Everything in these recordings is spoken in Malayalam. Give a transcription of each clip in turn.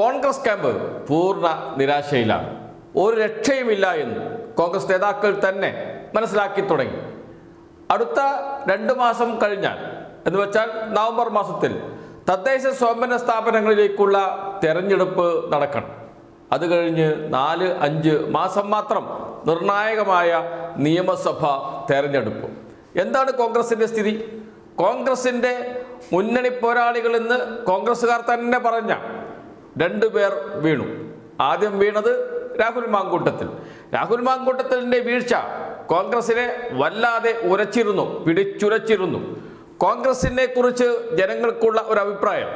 കോൺഗ്രസ് ക്യാമ്പ് പൂർണ നിരാശയിലാണ്. ഒരു രക്ഷയുമില്ല എന്ന് കോൺഗ്രസ് നേതാക്കൾ തന്നെ മനസ്സിലാക്കി തുടങ്ങി. അടുത്ത രണ്ട് മാസം കഴിഞ്ഞാൽ എന്ന് വെച്ചാൽ നവംബർ മാസത്തിൽ തദ്ദേശ സ്വയംഭരണ സ്ഥാപനങ്ങളിലേക്കുള്ള തെരഞ്ഞെടുപ്പ് നടക്കണം. അത് കഴിഞ്ഞ് നാല് അഞ്ച് മാസം മാത്രം നിർണായകമായ നിയമസഭ തെരഞ്ഞെടുപ്പ്. എന്താണ് കോൺഗ്രസിന്റെ സ്ഥിതി? കോൺഗ്രസിന്റെ മുന്നണി പോരാളികൾ എന്ന് കോൺഗ്രസ്സുകാർ തന്നെ പറഞ്ഞ രണ്ടു പേർ വീണു. ആദ്യം വീണത് രാഹുൽ മാങ്കൂട്ടത്തിൽ. രാഹുൽ മാങ്കൂട്ടത്തിന്റെ വീഴ്ച കോൺഗ്രസിനെ വല്ലാതെ ഉരച്ചിരുന്നു പിടിച്ചുരച്ചിരുന്നു. കോൺഗ്രസിനെ കുറിച്ച് ജനങ്ങൾക്കുള്ള ഒരു അഭിപ്രായം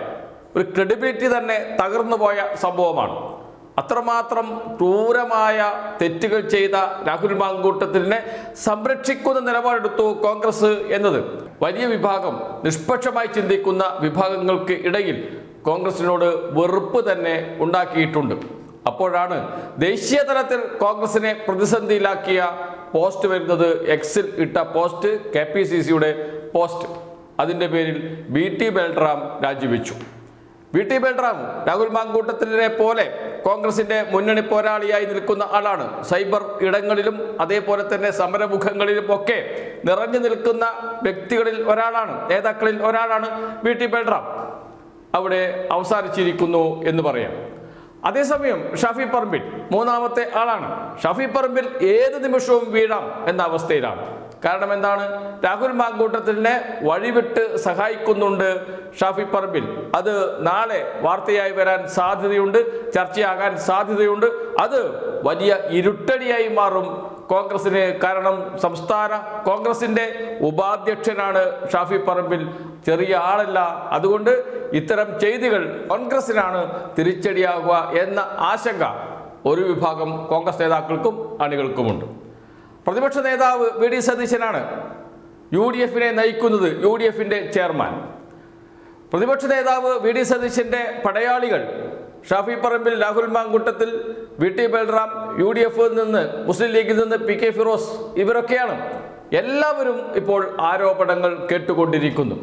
ഒരു ക്രെഡിബിലിറ്റി തന്നെ തകർന്നു പോയ സംഭവമാണ്. അത്രമാത്രം ക്രൂരമായ തെറ്റുകൾ ചെയ്ത രാഹുൽ മാങ്കൂട്ടത്തിനെ സംരക്ഷിക്കുന്ന നിലപാടെടുത്തു കോൺഗ്രസ് എന്നത്. വലിയ വിഭാഗം നിഷ്പക്ഷമായി ചിന്തിക്കുന്ന വിഭാഗങ്ങൾക്ക് ഇടയിൽ കോൺഗ്രസിനോട് വെറുപ്പ് തന്നെ ഉണ്ടാക്കിയിട്ടുണ്ട്. അപ്പോഴാണ് ദേശീയ തലത്തിൽ കോൺഗ്രസിനെ പ്രതിസന്ധിയിലാക്കിയ പോസ്റ്റ് വരുന്നത് എക്സിൽ ഇട്ട പോസ്റ്റ് കെ പി സി സിയുടെ പോസ്റ്റ്. അതിന്റെ പേരിൽ ബി ടി ബൽറാം രാജിവെച്ചു. ബി ടി ബൽറാം രാഹുൽ മാങ്കൂട്ടത്തിനെ പോലെ കോൺഗ്രസിന്റെ മുന്നണി പോരാളിയായി നിൽക്കുന്ന ആളാണ്. സൈബർ ഇടങ്ങളിലും അതേപോലെ തന്നെ സമരമുഖങ്ങളിലും ഒക്കെ നിറഞ്ഞു നിൽക്കുന്ന വ്യക്തികളിൽ ഒരാളാണ്. നേതാക്കളിൽ ഒരാളാണ് ബി ടി ബൽറാം. അവിടെ അവസാനിച്ചിരിക്കുന്നു എന്ന് പറയാം. അതേസമയം ഷാഫി പറമ്പിൽ മൂന്നാമത്തെ ആളാണ്. ഷാഫി പറമ്പിൽ ഏത് നിമിഷവും വീഴാം എന്ന അവസ്ഥയിലാണ്. കാരണം എന്താണ്? രാഹുൽ മാങ്കൂട്ടത്തിനെ വഴിവിട്ട് സഹായിക്കുന്നുണ്ട് ഷാഫി പറമ്പിൽ. അത് നാളെ വാർത്തയായി വരാൻ സാധ്യതയുണ്ട് ചർച്ചയാകാൻ സാധ്യതയുണ്ട്. അത് വലിയ ഇരുട്ടടിയായി മാറും കോൺഗ്രസിന് കാരണം സംസ്ഥാന കോൺഗ്രസിന്റെ ഉപാധ്യക്ഷനാണ് ഷാഫി പറമ്പിൽ. ചെറിയ ആളല്ല. അതുകൊണ്ട് ഇത്തരം ചെയ്തികൾ കോൺഗ്രസിനാണ് തിരിച്ചടിയാകുക എന്ന ആശങ്ക ഒരു വിഭാഗം കോൺഗ്രസ് നേതാക്കൾക്കും അണികൾക്കുമുണ്ട്. പ്രതിപക്ഷ നേതാവ് വി ഡി സതീശനാണ് യു ഡി എഫിനെ നയിക്കുന്നത് യു ഡി എഫിന്റെ ചെയർമാൻ. പ്രതിപക്ഷ നേതാവ് വി ഡി സതീശന്റെ പടയാളികൾ Shafi Parambil Rahul Mankoottathil V T Balram U D എഫിൽ നിന്ന് മുസ്ലിം ലീഗിൽ നിന്ന് പി കെ ഫിറോസ് ഇവരൊക്കെയാണ്. എല്ലാവരും ഇപ്പോൾ ആരോപണങ്ങൾ കേട്ടുകൊണ്ടിരിക്കുന്നു.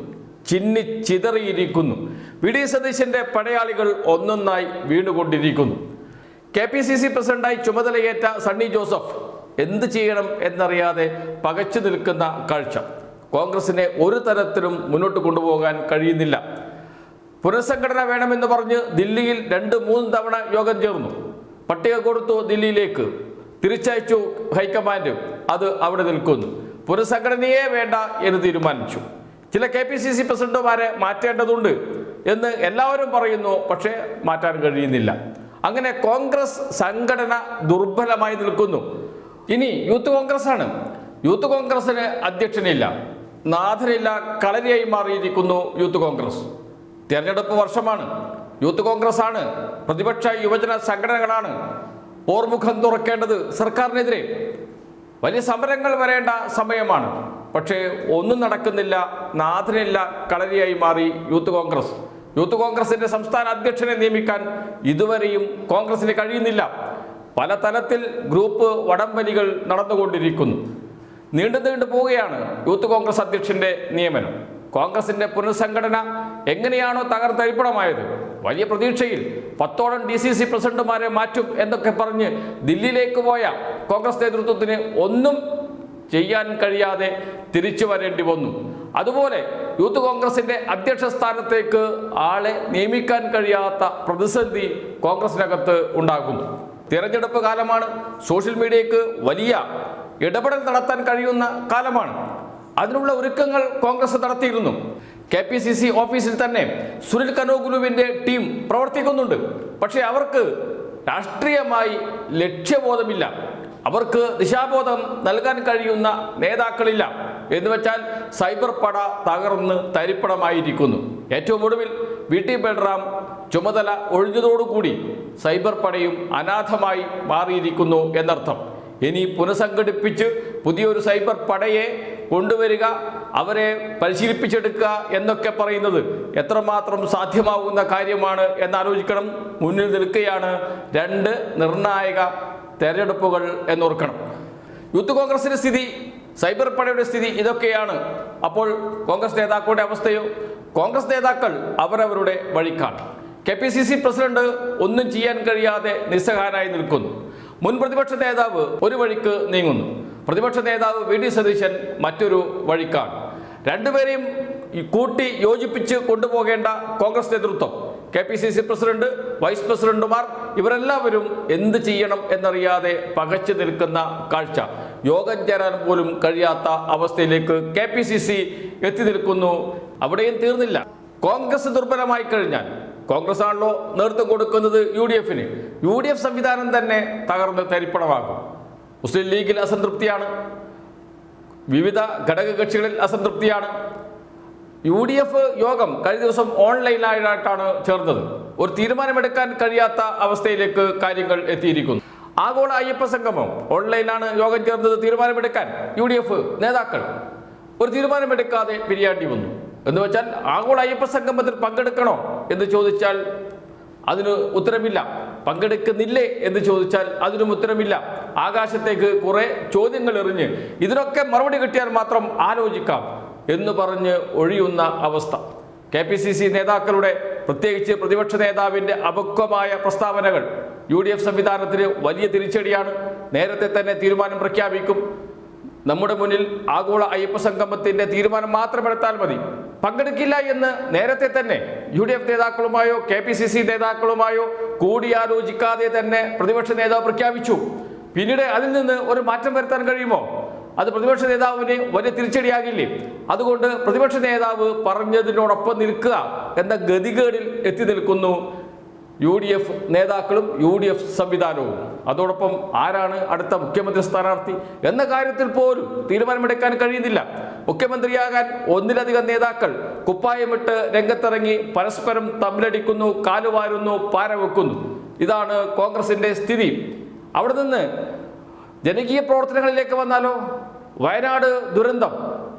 ചിന്നി ചിതറിയിരിക്കുന്നു. വി ഡി സതീശന്റെ പടയാളികൾ ഒന്നൊന്നായി വീണുകൊണ്ടിരിക്കുന്നു. കെ പി സി സി പ്രസിഡന്റായി ചുമതലയേറ്റ സണ്ണി ജോസഫ് എന്ത് ചെയ്യണം എന്നറിയാതെ പകച്ചു നിൽക്കുന്ന കാഴ്ച. കോൺഗ്രസിനെ ഒരു തരത്തിലും മുന്നോട്ട് കൊണ്ടുപോകാൻ കഴിയുന്നില്ല. പുനഃസംഘടന വേണമെന്ന് പറഞ്ഞ് ദില്ലിയിൽ രണ്ട് മൂന്ന് തവണ യോഗം ചേർന്നു. പട്ടിക കൊടുത്തു ദില്ലിയിലേക്ക്. തിരിച്ചയച്ചു ഹൈക്കമാൻഡ്. അത് അവിടെ നിൽക്കുന്നു. പുനഃസംഘടനയെ വേണ്ട എന്ന് തീരുമാനിച്ചു. ചില കെ പി സി സി പ്രസിഡന്റുമാരെ മാറ്റേണ്ടതുണ്ട് എന്ന് എല്ലാവരും പറയുന്നു പക്ഷേ മാറ്റാൻ കഴിയുന്നില്ല. അങ്ങനെ കോൺഗ്രസ് സംഘടന ദുർബലമായി നിൽക്കുന്നു. ഇനി യൂത്ത് കോൺഗ്രസ് ആണ് യൂത്ത് കോൺഗ്രസിന് അധ്യക്ഷനില്ല. നാഥനില്ല കളരിയായി മാറിയിരിക്കുന്നു യൂത്ത് കോൺഗ്രസ്. തിരഞ്ഞെടുപ്പ് വർഷമാണ്. യൂത്ത് കോൺഗ്രസ് ആണ് പ്രതിപക്ഷ യുവജന സംഘടനകളാണ് പോർമുഖം തുറക്കേണ്ടത് സർക്കാരിനെതിരെ. വലിയ സമരങ്ങൾ വരേണ്ട സമയമാണ്. പക്ഷേ ഒന്നും നടക്കുന്നില്ല നാഥനില്ല കളരിയായി മാറി യൂത്ത് കോൺഗ്രസ്. യൂത്ത് കോൺഗ്രസിന്റെ സംസ്ഥാന അധ്യക്ഷനെ നിയമിക്കാൻ ഇതുവരെയും കോൺഗ്രസിന് കഴിയുന്നില്ല. പല തലത്തിൽ ഗ്രൂപ്പ് വടംവലികൾ നടന്നുകൊണ്ടിരിക്കുന്നു. നീണ്ടു നീണ്ടു പോവുകയാണ് യൂത്ത് കോൺഗ്രസ് അധ്യക്ഷന്റെ നിയമനം. കോൺഗ്രസിന്റെ പുനഃസംഘടന എങ്ങനെയാണോ തകർത്തരിപ്പണമായത് വലിയ പ്രതീക്ഷയിൽ പത്തോളം ഡി സി സി പ്രസിഡന്റുമാരെ മാറ്റും എന്നൊക്കെ പറഞ്ഞ് ദില്ലിയിലേക്ക് പോയ കോൺഗ്രസ് നേതൃത്വത്തിന് ഒന്നും ചെയ്യാൻ കഴിയാതെ തിരിച്ചു വരേണ്ടി വന്നു. അതുപോലെ യൂത്ത് കോൺഗ്രസിന്റെ അധ്യക്ഷ സ്ഥാനത്തേക്ക് ആളെ നിയമിക്കാൻ കഴിയാത്ത പ്രതിസന്ധി കോൺഗ്രസിനകത്ത് ഉണ്ടാകുന്നു തിരഞ്ഞെടുപ്പ് കാലമാണ്. സോഷ്യൽ മീഡിയക്ക് വലിയ ഇടപെടൽ നടത്താൻ കഴിയുന്ന കാലമാണ്. അതിനുള്ള ഒരുക്കങ്ങൾ കോൺഗ്രസ് നടത്തിയിരുന്നു. കെ പി സി സി ഓഫീസിൽ തന്നെ സുനിൽ കനോഗുലുവിന്റെ ടീം പ്രവർത്തിക്കുന്നുണ്ട്. പക്ഷേ അവർക്ക് രാഷ്ട്രീയമായി ലക്ഷ്യബോധമില്ല. അവർക്ക് ദിശാബോധം നൽകാൻ കഴിയുന്ന നേതാക്കളില്ല. എന്ന് വെച്ചാൽ സൈബർ പട തകർന്ന് തരിപ്പണമായിരിക്കുന്നു. ഏറ്റവും ഒടുവിൽ വി ടി ബൽറാം ചുമതല ഒഴിഞ്ഞതോടുകൂടി സൈബർ പടയും അനാഥമായി മാറിയിരിക്കുന്നു എന്നർത്ഥം. ഇനി പുനഃസംഘടിപ്പിച്ച് പുതിയൊരു സൈബർ പടയെ കൊണ്ടുവരിക അവരെ പരിശീലിപ്പിച്ചെടുക്കുക എന്നൊക്കെ പറയുന്നത് എത്രമാത്രം സാധ്യമാകുന്ന കാര്യമാണ് എന്നാലോചിക്കണം. മുന്നിൽ നിൽക്കുകയാണ് രണ്ട് നിർണായക തെരഞ്ഞെടുപ്പുകൾ എന്നോർക്കണം. യൂത്ത് കോൺഗ്രസിന്റെ സ്ഥിതി സൈബർ പടയുടെ സ്ഥിതി ഇതൊക്കെയാണ്. അപ്പോൾ കോൺഗ്രസ് നേതാക്കളുടെ അവസ്ഥയോ? കോൺഗ്രസ് നേതാക്കൾ അവരവരുടെ വഴിക്കാണ്. K P C C president ഒന്നും ചെയ്യാൻ കഴിയാതെ നിസ്സഹായനായി നിൽക്കുന്നു. മുൻ പ്രതിപക്ഷ നേതാവ് ഒരു വഴിക്ക് നീങ്ങുന്നു. പ്രതിപക്ഷ നേതാവ് വി ഡി സതീശൻ മറ്റൊരു വഴിക്കാണ്. രണ്ടുപേരെയും കൂട്ടി യോജിപ്പിച്ച് കൊണ്ടുപോകേണ്ട കോൺഗ്രസ് നേതൃത്വം K P C C president vice പ്രസിഡന്റുമാർ ഇവരെല്ലാവരും എന്ത് ചെയ്യണം എന്നറിയാതെ പകച്ചു നിൽക്കുന്ന കാഴ്ച. യോഗം ചേരാൻ പോലും കഴിയാത്ത അവസ്ഥയിലേക്ക് കെ പി സി സി എത്തി നിൽക്കുന്നു. അവിടെയും തീർന്നില്ല. കോൺഗ്രസ് ദുർബലമായി കഴിഞ്ഞാൽ കോൺഗ്രസ് ആണല്ലോ നേതൃത്വം കൊടുക്കുന്നത് യു ഡി എഫിന്. യു ഡി എഫ് സംവിധാനം തന്നെ തകർന്ന് തരിപ്പണമാകും. മുസ്ലിം ലീഗിൽ അസംതൃപ്തിയാണ്. വിവിധ ഘടകകക്ഷികളിൽ അസംതൃപ്തിയാണ്. യു ഡി എഫ് യോഗം കഴിഞ്ഞ ദിവസം ഓൺലൈനായിട്ടാണ് ചേർന്നത്. ഒരു തീരുമാനമെടുക്കാൻ കഴിയാത്ത അവസ്ഥയിലേക്ക് കാര്യങ്ങൾ എത്തിയിരിക്കുന്നു. ആഗോള അയ്യപ്പ സംഗമം ഓൺലൈനാണ് യോഗം ചേർന്നത് തീരുമാനമെടുക്കാൻ യു ഡി എഫ് നേതാക്കൾ. ഒരു തീരുമാനമെടുക്കാതെ പിരിയാണ്ടി വന്നു. എന്ന് വെച്ചാൽ ആഗോള അയ്യപ്പ സംഗമത്തിൽ പങ്കെടുക്കണോ എന്ന് ചോദിച്ചാൽ അതിന് ഉത്തരമില്ല. പങ്കെടുക്കുന്നില്ലേ എന്ന് ചോദിച്ചാൽ അതിനും ഉത്തരമില്ല. ആകാശത്തേക്ക് കുറെ ചോദ്യങ്ങൾ എറിഞ്ഞ് ഇതിനൊക്കെ മറുപടി കിട്ടിയാൽ മാത്രം ആലോചിക്കാം എന്ന് പറഞ്ഞ് ഒഴിയുന്ന അവസ്ഥ. കെ പി സി സി നേതാക്കളുടെ പ്രത്യേകിച്ച് പ്രതിപക്ഷ നേതാവിന്റെ അപക്വമായ പ്രസ്താവനകൾ യു ഡി എഫ് സംവിധാനത്തിന് വലിയ തിരിച്ചടിയാണ്. നേരത്തെ തന്നെ തീരുമാനം പ്രഖ്യാപിക്കും. നമ്മുടെ മുന്നിൽ ആഗോള അയ്യപ്പ സംഗമത്തിന്റെ തീരുമാനം മാത്രം എടുത്താൽ മതി. പങ്കെടുക്കില്ല എന്ന് നേരത്തെ തന്നെ യു ഡി എഫ് നേതാക്കളുമായോ കെ പി സി സി നേതാക്കളുമായോ കൂടിയാലോചിക്കാതെ തന്നെ പ്രതിപക്ഷ നേതാവ് പ്രഖ്യാപിച്ചു. പിന്നീട് അതിൽ നിന്ന് ഒരു മാറ്റം വരുത്താൻ കഴിയുമോ? അത് പ്രതിപക്ഷ നേതാവിന് വലിയ തിരിച്ചടിയാകില്ലേ? അതുകൊണ്ട് പ്രതിപക്ഷ നേതാവ് പറഞ്ഞതിനോടൊപ്പം നിൽക്കുക എന്ന ഗതികേടിൽ എത്തി നിൽക്കുന്നു യു ഡി എഫ് നേതാക്കളും യു ഡി എഫ് സംവിധാനവും. അതോടൊപ്പം ആരാണ് അടുത്ത മുഖ്യമന്ത്രി സ്ഥാനാർത്ഥി എന്ന കാര്യത്തിൽ പോലും തീരുമാനമെടുക്കാൻ കഴിയുന്നില്ല. മുഖ്യമന്ത്രിയാകാൻ ഒന്നിലധികം നേതാക്കൾ കുപ്പായമിട്ട് രംഗത്തിറങ്ങി പരസ്പരം തമ്മിലടിക്കുന്നു കാലുവാരുന്നു പാരവെക്കുന്നു. ഇതാണ് കോൺഗ്രസിന്റെ സ്ഥിതി. അവിടെ നിന്ന് ജനകീയ പ്രവർത്തനങ്ങളിലേക്ക് വന്നാലോ? വയനാട് ദുരന്തം.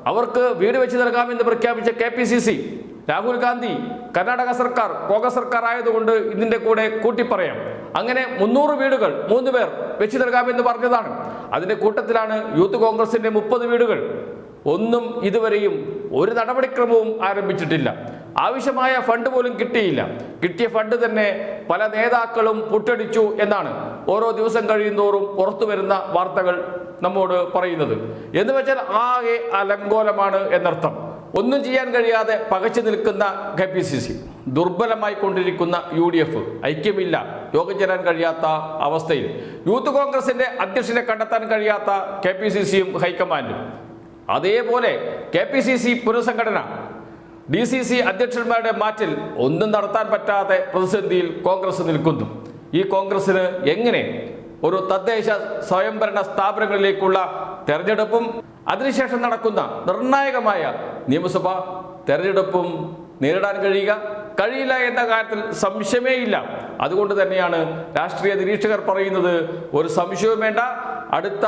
അവർക്ക് വീട് വെച്ച് നൽകാമെന്ന് പ്രഖ്യാപിച്ച K P C C Rahul Gandhi Karnataka സർക്കാർ കോൺഗ്രസ് സർക്കാർ ആയതുകൊണ്ട് ഇതിന്റെ കൂടെ കൂട്ടിപ്പറയാം. അങ്ങനെ മുന്നൂറ് വീടുകൾ മൂന്ന് പേർ വെച്ചു നൽകാമെന്ന് പറഞ്ഞതാണ്. അതിന്റെ കൂട്ടത്തിലാണ് യൂത്ത് കോൺഗ്രസിന്റെ മുപ്പത് വീടുകൾ. ഒന്നും ഇതുവരെയും ഒരു നടപടിക്രമവും ആരംഭിച്ചിട്ടില്ല. ആവശ്യമായ ഫണ്ട് പോലും കിട്ടിയില്ല. കിട്ടിയ ഫണ്ട് തന്നെ പല നേതാക്കളും പുട്ടടിച്ചു എന്നാണ് ഓരോ ദിവസം കഴിയുന്തോറും പുറത്തു വരുന്ന വാർത്തകൾ നമ്മോട് പറയുന്നത്. എന്ന് വെച്ചാൽ ആകെ അലങ്കോലമാണ് എന്നർത്ഥം. ഒന്നും ചെയ്യാൻ കഴിയാതെ പകച്ചു നിൽക്കുന്ന കെ പി സി സി ദുർബലമായി കൊണ്ടിരിക്കുന്ന യു ഡി എഫ് ഐക്യമില്ല യോഗം ചേരാൻ കഴിയാത്ത അവസ്ഥയിൽ. യൂത്ത് കോൺഗ്രസിന്റെ അധ്യക്ഷനെ കണ്ടെത്താൻ കഴിയാത്ത കെ പി സി സിയും ഹൈക്കമാൻഡും. അതേപോലെ കെ പി സി സി പുനഃസംഘടന ഡി സി സി അധ്യക്ഷന്മാരുടെ മാറ്റിൽ ഒന്നും നടത്താൻ പറ്റാതെ പ്രതിസന്ധിയിൽ കോൺഗ്രസ് നിൽക്കുന്നു. ഈ കോൺഗ്രസിന് എങ്ങനെ ഒരു തദ്ദേശ സ്വയംഭരണ സ്ഥാപനങ്ങളിലേക്കുള്ള തെരഞ്ഞെടുപ്പും അതിനുശേഷം നടക്കുന്ന നിർണായകമായ നിയമസഭാ തെരഞ്ഞെടുപ്പും നേരിടാൻ കഴിയുക? കഴിയില്ല എന്ന കാര്യത്തിൽ സംശയമേ ഇല്ല. അതുകൊണ്ട് തന്നെയാണ് രാഷ്ട്രീയ നിരീക്ഷകർ പറയുന്നത് ഒരു സംശയവും വേണ്ട. അടുത്ത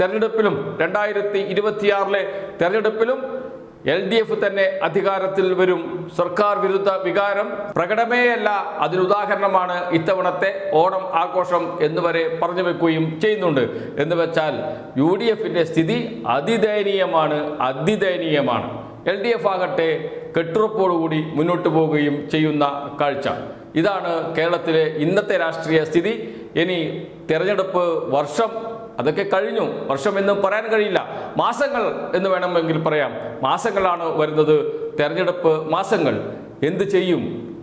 തെരഞ്ഞെടുപ്പിലും രണ്ടായിരത്തി ഇരുപത്തിയാറിലെ തെരഞ്ഞെടുപ്പിലും എൽ ഡി എഫ് തന്നെ അധികാരത്തിൽ വരും. സർക്കാർ വിരുദ്ധ വികാരം പ്രകടമേയല്ല അതിനുദാഹരണമാണ് ഇത്തവണത്തെ ഓണം ആഘോഷം എന്ന് വരെ പറഞ്ഞു വെക്കുകയും ചെയ്യുന്നുണ്ട്. എന്ന് വെച്ചാൽ യു ഡി എഫിന്റെ സ്ഥിതി അതിദയനീയമാണ് അതിദയനീയമാണ്. എൽ ഡി എഫ് ആകട്ടെ കെട്ടുറപ്പോടുകൂടി മുന്നോട്ട് പോവുകയും ചെയ്യുന്ന കാഴ്ച. ഇതാണ് കേരളത്തിലെ ഇന്നത്തെ രാഷ്ട്രീയ സ്ഥിതി. ഇനി തെരഞ്ഞെടുപ്പ് വർഷം അതൊക്കെ കഴിഞ്ഞു. വർഷം എന്ന് പറയാൻ കഴിയില്ല. മാസങ്ങൾ എന്ന് വേണമെങ്കിൽ പറയാം. മാസങ്ങളാണ് വരുന്നത്. തെരഞ്ഞെടുപ്പ് മാസങ്ങൾ എന്ത് ചെയ്യും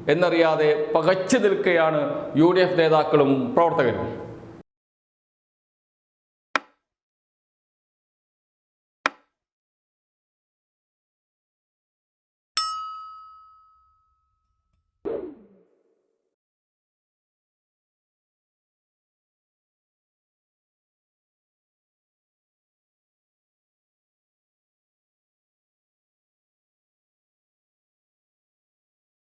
എന്നറിയാതെ പകച്ചു നിൽക്കുകയാണ് യു ഡി എഫ് നേതാക്കളും പ്രവർത്തകരും.